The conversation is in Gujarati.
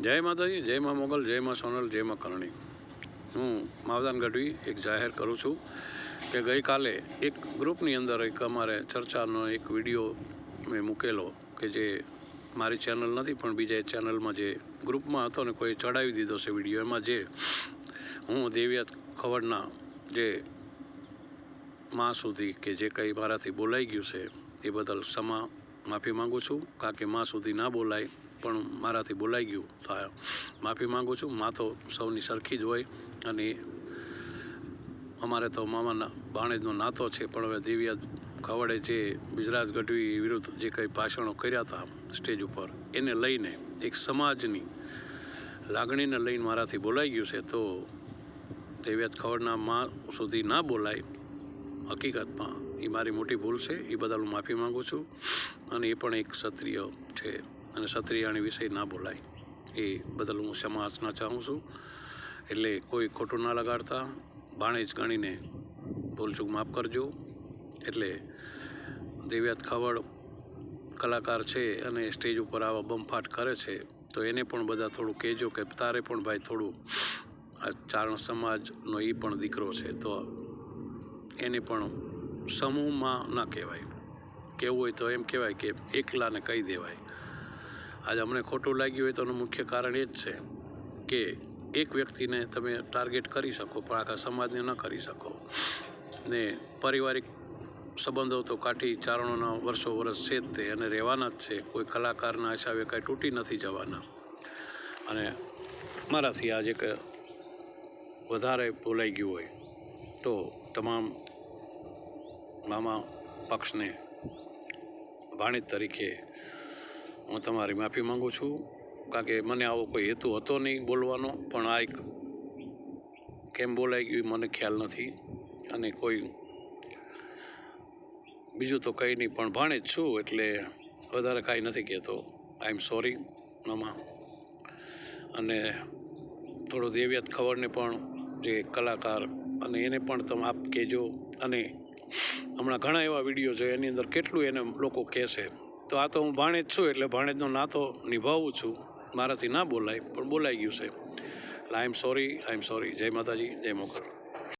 જય માતાજી, જય મા મોગલ, જય મા સોનલ, જય મા કરણી. હું માવદાન ગઢવી એક જાહેર કરું છું કે ગઈકાલે એક ગ્રુપની અંદર એક અમારે ચર્ચાનો એક વીડિયો મેં મૂકેલો કે જે મારી ચેનલ નથી, પણ બીજા ચેનલમાં જે ગ્રુપમાં હતો ને કોઈ ચડાવી દીધો છે વીડિયો, એમાં જે હું દેવિયા ખવડના જે માં સુધી કે જે કંઈ મારાથી બોલાઈ ગયું છે, એ બદલ ક્ષમા માફી માગું છું. કારણ કે માં સુધી ના બોલાય પણ મારાથી બોલાઈ ગયું થાય. માફી માગું છું. માથો સૌની સરખી જ હોય અને અમારે તો મામાના ભાણેજનો નાતો છે, પણ હવે દિવ્યા ખવડે જે ગુજરાત ગઢવી વિરુદ્ધ જે કંઈ ભાષણો કર્યા હતા સ્ટેજ ઉપર, એને લઈને એક સમાજની લાગણીને લઈને મારાથી બોલાઈ ગયું છે, તો દેવ્યાત ખવડના માં સુધી ના બોલાય. હકીકતમાં એ મારી મોટી ભૂલ છે એ બદલ હું માફી માગું છું અને એ પણ એક ક્ષત્રિય છે. અને ક્ષત્રિયાણી વિષય ના બોલાય. એ બદલ હું ક્ષમાચના ચાહું છું. એટલે કોઈ ખોટું ના લગાડતા ભાણેજ ગણીને ભૂલચૂક માફ કરજો. એટલે દિવ્યાત ખવડ કલાકાર છે અને સ્ટેજ ઉપર આવા બમફાટ કરે છે, તો એને પણ બધા થોડું કહેજો કે તારે પણ ભાઈ થોડું આ ચારણ સમાજનો એ પણ દીકરો છે, તો એને પણ સમૂહમાં ના કહેવાય. કહેવું હોય તો એમ કહેવાય કે એકલાને કહી દેવાય. આજે અમને ખોટું લાગ્યું હોય તો એનું મુખ્ય કારણ એ જ છે કે એક વ્યક્તિને તમે ટાર્ગેટ કરી શકો, પણ આખા સમાજને ન કરી શકો. ને પારિવારિક સંબંધો તો કાઠી ચારણોના વર્ષો વર્ષ છે જ તે અને રહેવાના જ છે. કોઈ કલાકારના હિસાબે કાંઈ તૂટી નથી જવાના. અને મારાથી આજે કે વધારે બોલાઈ ગયું હોય તો તમામ મામા પક્ષને ભાણેજ તરીકે હું તમારી માફી માગું છું, કારણ કે મને આવો કોઈ હેતુ હતો નહીં બોલવાનો, પણ આ એક કેમ બોલાઈ ગયું મને ખ્યાલ નથી અને કોઈ બીજું તો કંઈ નહીં, પણ ભાણેજ છું એટલે વધારે કાંઈ નથી કહેતો. આઈ એમ સોરી મામા. અને થોડો દેવ્યાત ખબરને પણ જે કલાકાર અને એને પણ તમે આપ કહેજો. અને હમણાં ઘણા એવા વીડિયો છે, એની અંદર કેટલું એને લોકો કહેશે. તો આ તો હું ભાણેજ છું એટલે ભાણેજનો નાતો નિભાવું છું. મારાથી ના બોલાય, પણ બોલાઈ ગયું છે. એટલે આઈ am sorry I am sorry જય માતાજી, જય મોગલ